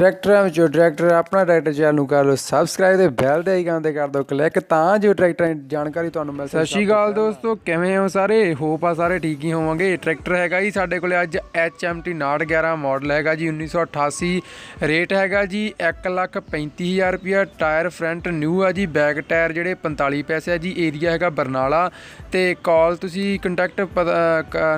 ਟਰੈਕਟਰਾਂ ਵਿੱਚੋਂ ਟਰੈਕਟਰ ਆਪਣਾ ਟਰੈਕਟਰ ਚੈਨਲ ਨੂੰ ਕਰ ਲਓ ਸਬਸਕ੍ਰਾਈਬ ਤੇ ਬੈਲ ਦੇ ਆਈਕਨ ਤੇ ਕਰ ਦਿਓ ਕਲਿੱਕ ਤਾਂ ਜੋ ਟਰੈਕਟਰਾਂ ਦੀ ਜਾਣਕਾਰੀ ਤੁਹਾਨੂੰ ਮਿਲ ਸਕੇ। ਸਤਿ ਸ਼੍ਰੀ ਅਕਾਲ ਦੋਸਤੋ, ਕਿਵੇਂ ਹੋ ਸਾਰੇ? ਹੋਪ ਆ ਸਾਰੇ ਠੀਕ ਹੀ ਹੋਵਾਂਗੇ। ਟਰੈਕਟਰ ਹੈਗਾ ਜੀ ਸਾਡੇ ਕੋਲੇ ਅੱਜ HMT 911 ਮਾਡਲ ਹੈਗਾ ਜੀ 1988 ਰੇਟ ਹੈਗਾ ਜੀ 135000 ਰੁਪਿਆ ਟਾਇਰ ਫਰੰਟ ਨਿਊ ਆ ਜੀ ਬੈਕ ਟਾਇਰ ਜਿਹੜੇ 45 ਪੈਸੇ ਆ ਜੀ ਏਰੀਆ ਹੈਗਾ ਬਰਨਾਲਾ। ਤੇ ਕਾਲ ਤੁਸੀਂ ਕੰਟੈਕਟ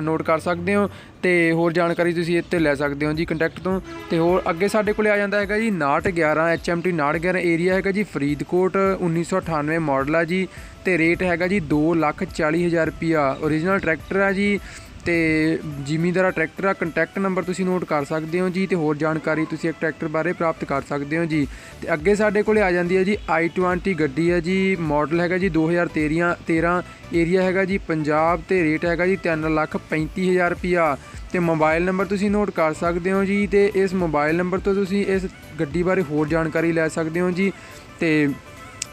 ਨੋਟ ਕਰ ਸਕਦੇ ਹੋ। ਤੇ ਹੋਰ ਜਾਣਕਾਰੀ ਤੁਸੀਂ ਇੱਥੇ ਲੈ ਸਕਦੇ ਹੋ ਜੀ ਕੰਟੈਕਟ ਤੋਂ। ਤੇ ਹੋਰ ਅੱਗੇ ਸਾਡੇ ਕੋਲੇ ਆ ਜਾਂਦਾ ਹੈਗਾ ਜੀ 911 HMT 911 ਏਰੀਆ ਹੈਗਾ ਜੀ ਫਰੀਦਕੋਟ 1998 ਮਾਡਲ ਆ ਜੀ ਤੇ ਰੇਟ ਹੈਗਾ ਜੀ 240000 ਰੁਪਿਆ origignal ਟਰੈਕਟਰ ਆ ਜੀ ਤੇ ਜ਼ਿਮੀਂਦਾਰਾ ਟਰੈਕਟਰ ਆ। ਕੰਟੈਕਟ ਨੰਬਰ ਤੁਸੀਂ ਨੋਟ ਕਰ ਸਕਦੇ ਹੋ ਜੀ ਤੇ ਹੋਰ ਜਾਣਕਾਰੀ ਤੁਸੀਂ ਇੱਕ ਟਰੈਕਟਰ ਬਾਰੇ ਪ੍ਰਾਪਤ ਕਰ ਸਕਦੇ ਹੋ ਜੀ। ਤੇ ਅੱਗੇ ਸਾਡੇ ਕੋਲੇ ਆ ਜਾਂਦੀ ਹੈ ਜੀ i20 ਗੱਡੀ ਹੈ ਜੀ ਮਾਡਲ ਹੈਗਾ ਜੀ 2013 13 ਏਰੀਆ ਹੈਗਾ ਜੀ ਪੰਜਾਬ ਤੇ ਰੇਟ ਹੈਗਾ ਜੀ 335000 ਰੁਪਿਆ ਤੇ ਮੋਬਾਈਲ ਨੰਬਰ ਤੁਸੀਂ ਨੋਟ ਕਰ ਸਕਦੇ ਹੋ ਜੀ ਤੇ ਇਸ ਮੋਬਾਈਲ ਨੰਬਰ ਤੋਂ ਤੁਸੀਂ ਇਸ ਗੱਡੀ ਬਾਰੇ ਹੋਰ ਜਾਣਕਾਰੀ ਲੈ ਸਕਦੇ ਹੋ ਜੀ ਤੇ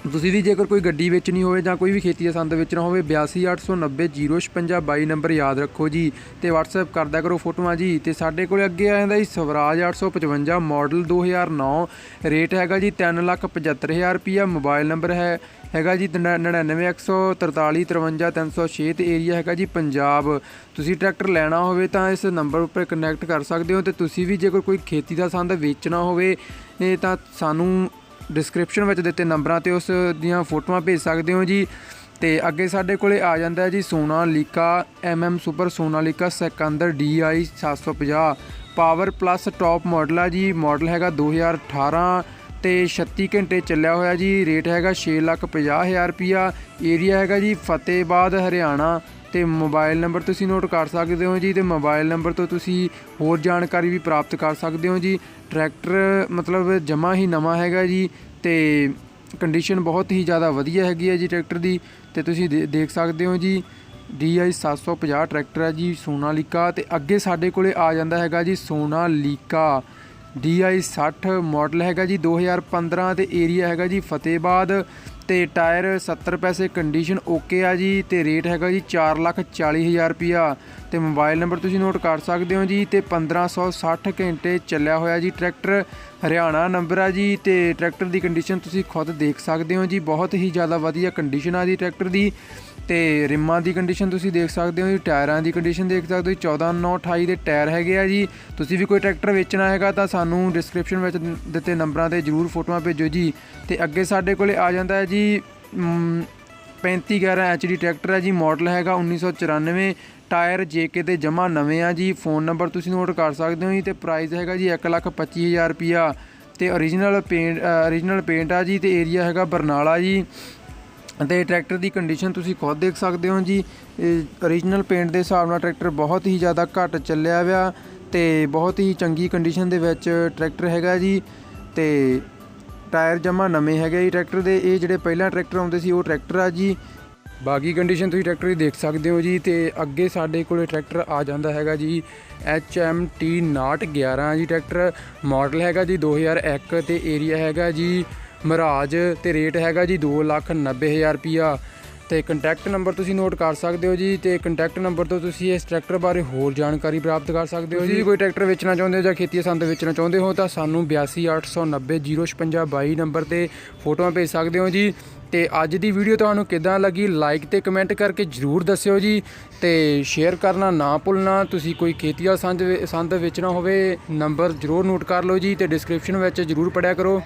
ਤੁਸੀਂ ਵੀ ਜੇਕਰ ਕੋਈ ਗੱਡੀ ਵੇਚਣੀ ਹੋਵੇ ਜਾਂ ਕੋਈ ਵੀ ਖੇਤੀ ਦਾ ਸੰਦ ਵੇਚਣਾ ਹੋਵੇ 8289005622 ਨੰਬਰ ਯਾਦ ਰੱਖੋ ਜੀ ਤੇ WhatsApp ਕਰਦਾ ਕਰੋ ਫੋਟੋਆਂ ਜੀ ਤੇ ਸਾਡੇ ਕੋਲੇ ਅੱਗੇ ਆ ਜਾਂਦਾ ਜੀ ਸਵਰਾਜ 855 ਮਾਡਲ 2009 ਰੇਟ ਹੈਗਾ ਜੀ 375000 ਰੁਪਿਆ ਮੋਬਾਈਲ ਨੰਬਰ ਹੈ, ਹੈਗਾ ਜੀ 9914435306 ਤੇ ਏਰੀਆ ਹੈਗਾ ਜੀ ਪੰਜਾਬ। ਤੁਸੀਂ ਟਰੈਕਟਰ ਲੈਣਾ ਹੋਵੇ ਤਾਂ ਇਸ ਨੰਬਰ ਉੱਪਰ ਕਨੈਕਟ ਕਰ ਸਕਦੇ ਹੋ ਤੇ ਤੁਸੀਂ ਵੀ ਜੇਕਰ ਕੋਈ ਖੇਤੀ ਦਾ ਸੰਦ ਵੇਚਣਾ ਹੋਵੇ ਤਾਂ ਸਾਨੂੰ ਡਿਸਕ੍ਰਿਪਸ਼ਨ ਵਿੱਚ ਦਿੱਤੇ ਨੰਬਰਾਂ ਤੇ ਉਸ ਦੀਆਂ ਫੋਟੋਆਂ ਭੇਜ ਸਕਦੇ ਹੋ ਜੀ। ਤੇ ਅੱਗੇ ਸਾਡੇ ਕੋਲੇ ਆ ਜਾਂਦਾ ਹੈ ਜੀ Sonalika MM super Sonalika, Sikander DI 750 power plus top model ਆ ਜੀ। ਮਾਡਲ ਹੈਗਾ 2018 ਤੇ 36 ਘੰਟੇ ਚੱਲਿਆ ਹੋਇਆ ਜੀ। ਰੇਟ ਹੈਗਾ 650000 ਰੁਪਿਆ ਏਰੀਆ ਹੈਗਾ ਜੀ ਫਤਿਹਬਾਦ, ਹਰਿਆਣਾ। ਤੇ ਮੋਬਾਈਲ ਨੰਬਰ ਤੁਸੀਂ ਨੋਟ ਕਰ ਸਕਦੇ ਹੋ ਜੀ ਤੇ ਮੋਬਾਈਲ ਨੰਬਰ ਤੋਂ ਤੁਸੀਂ ਹੋਰ ਜਾਣਕਾਰੀ ਵੀ ਪ੍ਰਾਪਤ ਕਰ ਸਕਦੇ ਹੋ ਜੀ। ਟਰੈਕਟਰ ਮਤਲਬ ਜਮਾ ਹੀ ਨਵਾਂ ਹੈਗਾ ਜੀ ਤੇ ਕੰਡੀਸ਼ਨ ਬਹੁਤ ਹੀ ਜ਼ਿਆਦਾ ਵਧੀਆ ਹੈਗੀ ਹੈ ਜੀ ਟਰੈਕਟਰ ਦੀ ਤੇ ਤੁਸੀਂ ਦੇ- ਦੇਖ ਸਕਦੇ ਹੋ ਜੀ। DI 750 ਟਰੈਕਟਰ ਹੈ ਜੀ ਸੋਨਾਲੀਕਾ ਤੇ ਅੱਗੇ ਸਾਡੇ ਕੋਲੇ ਆ ਜਾਂਦਾ ਹੈਗਾ ਜੀ ਸੋਨਾਲੀਕਾ। DI 60 ਮਾਡਲ ਹੈਗਾ ਜੀ 2015 ਤੇ ਏਰੀਆ ਹੈਗਾ ਜੀ ਫਤਿਹਬਾਦ। ਤੇ ਟਾਇਰ 70 ਪੈਸੇ ਕੰਡੀਸ਼ਨ ਓਕੇ ਆ ਜੀ ਤੇ ਰੇਟ ਹੈਗਾ ਜੀ 440000 ਰੁਪਿਆ ਤੇ ਮੋਬਾਈਲ ਨੰਬਰ ਤੁਸੀਂ ਨੋਟ ਕਰ ਸਕਦੇ ਹੋ ਜੀ ਤੇ 1560 ਘੰਟੇ ਚੱਲਿਆ ਹੋਇਆ ਜੀ ਟਰੈਕਟਰ ਹਰਿਆਣਾ ਨੰਬਰ ਆ ਜੀ ਤੇ ਟਰੈਕਟਰ ਦੀ ਕੰਡੀਸ਼ਨ ਤੁਸੀਂ ਖੁਦ ਦੇਖ ਸਕਦੇ ਹੋ ਜੀ, ਬਹੁਤ ਹੀ ਜ਼ਿਆਦਾ ਵਧੀਆ ਕੰਡੀਸ਼ਨ ਆ ਜੀ ਟਰੈਕਟਰ ਦੀ। ਤੇ ਰਿਮਾਂ ਦੀ ਕੰਡੀਸ਼ਨ ਤੁਸੀਂ ਦੇਖ ਸਕਦੇ ਹੋ ਜੀ, ਟਾਇਰਾਂ ਦੀ ਕੰਡੀਸ਼ਨ ਦੇਖ ਸਕਦੇ ਹੋ ਜੀ 14 9 28 ਦੇ ਟਾਇਰ ਹੈਗੇ ਆ ਜੀ। ਤੁਸੀਂ ਵੀ ਕੋਈ ਟਰੈਕਟਰ ਵੇਚਣਾ ਹੈਗਾ ਤਾਂ ਸਾਨੂੰ ਡਿਸਕ੍ਰਿਪਸ਼ਨ ਵਿੱਚ ਦਿੱਤੇ ਨੰਬਰਾਂ ਤੇ ਜਰੂਰ ਫੋਟੋਆਂ ਭੇਜੋ ਜੀ। ਤੇ ਅੱਗੇ ਸਾਡੇ ਕੋਲੇ ਆ ਜਾਂਦਾ ਹੈ ਜੀ ਮ, 3511 HD ਟਰੈਕਟਰ ਹੈ ਜੀ ਮਾਡਲ ਹੈਗਾ 1994 ਟਾਇਰ JK ਤੇ ਜਮਾ ਨਵੇਂ ਆ ਜੀ ਫੋਨ ਨੰਬਰ ਤੁਸੀਂ ਨੋਟ ਕਰ ਸਕਦੇ ਹੋ ਜੀ ਤੇ ਪ੍ਰਾਈਸ ਹੈਗਾ ਜੀ 125000 ਰੁਪਿਆ ਤੇ origignal ਪੇਂਟ origignal ਪੇਂਟ ਆ ਜੀ ਤੇ ਏਰੀਆ ਹੈਗਾ ਬਰਨਾਲਾ ਜੀ। ਤੇ ਟਰੈਕਟਰ ਦੀ ਕੰਡੀਸ਼ਨ ਤੁਸੀਂ ਖੁਦ ਦੇਖ ਸਕਦੇ ਹੋ ਜੀ origignal ਪੇਂਟ ਦੇ ਹਿਸਾਬ ਨਾਲ ਟਰੈਕਟਰ ਬਹੁਤ ਹੀ ਜ਼ਿਆਦਾ ਘੱਟ ਚੱਲਿਆ ਹੋਇਆ ਤੇ ਬਹੁਤ ਹੀ ਚੰਗੀ ਕੰਡੀਸ਼ਨ ਦੇ ਵਿੱਚ ਟਰੈਕਟਰ ਹੈਗਾ ਜੀ ਤੇ ਟਾਇਰ ਜਮਾ ਨਵੇਂ ਹੈਗੇ ਜੀ ਟਰੈਕਟਰ ਦੇ। ਇਹ ਜਿਹੜੇ ਪਹਿਲਾਂ ਟਰੈਕਟਰ ਆਉਂਦੇ ਸੀ, ਉਹ ਟਰੈਕਟਰ ਆ ਜੀ। ਬਾਕੀ ਕੰਡੀਸ਼ਨ ਤੁਸੀਂ ਟਰੈਕਟਰ ਦੀ ਦੇਖ ਸਕਦੇ ਹੋ ਜੀ ਤੇ ਅੱਗੇ ਸਾਡੇ ਕੋਲੇ ਟਰੈਕਟਰ ਆ ਜਾਂਦਾ ਹੈਗਾ ਜੀ। HMT 911 ਜੀ ਟਰੈਕਟਰ। ਮਾਡਲ ਹੈਗਾ ਜੀ 2001 ਤੇ ਏਰੀਆ ਹੈਗਾ ਜੀ। ਮਹਾਰਾਜ ਤੇ ਰੇਟ ਹੈਗਾ ਜੀ 290000 ਰੁਪਿਆ ਤੇ ਕੰਟੈਕਟ ਨੰਬਰ ਤੁਸੀਂ ਨੋਟ ਕਰ ਸਕਦੇ ਹੋ ਜੀ ਤੇ ਕੰਟੈਕਟ ਨੰਬਰ ਤੋਂ ਤੁਸੀਂ ਇਸ ਟਰੈਕਟਰ ਬਾਰੇ ਹੋਰ ਜਾਣਕਾਰੀ ਪ੍ਰਾਪਤ ਕਰ ਸਕਦੇ ਹੋ ਜੀ। ਕੋਈ ਟਰੈਕਟਰ ਵੇਚਣਾ ਚਾਹੁੰਦੇ ਹੋ ਜਾਂ ਖੇਤੀ ਸੰਦ ਵੇਚਣਾ ਚਾਹੁੰਦੇ ਹੋ ਤਾਂ ਸਾਨੂੰ 8289005652 ਨੰਬਰ ਤੇ ਫੋਟੋਆਂ ਭੇਜ ਸਕਦੇ ਹੋ ਜੀ। ਤੇ ਅੱਜ ਦੀ ਵੀਡੀਓ ਤੁਹਾਨੂੰ ਕਿਦਾਂ ਲੱਗੀ ਲਾਈਕ ਤੇ ਕਮੈਂਟ ਕਰਕੇ ਜਰੂਰ ਦੱਸਿਓ ਜੀ। ਤੇ ਸ਼ੇਅਰ ਕਰਨਾ ਨਾ ਭੁੱਲਣਾ, ਤੁਸੀਂ ਕੋਈ ਖੇਤੀ ਦਾ ਸੰਦ ਸੰਦ ਵੇਚਣਾ ਹੋਵੇ ਨੰਬਰ ਜਰੂਰ ਨੋਟ ਕਰ ਲਓ ਜੀ ਤੇ ਡਿਸਕ੍ਰਿਪਸ਼ਨ ਵਿੱਚ ਜਰੂਰ ਪੜਿਆ ਕਰੋ।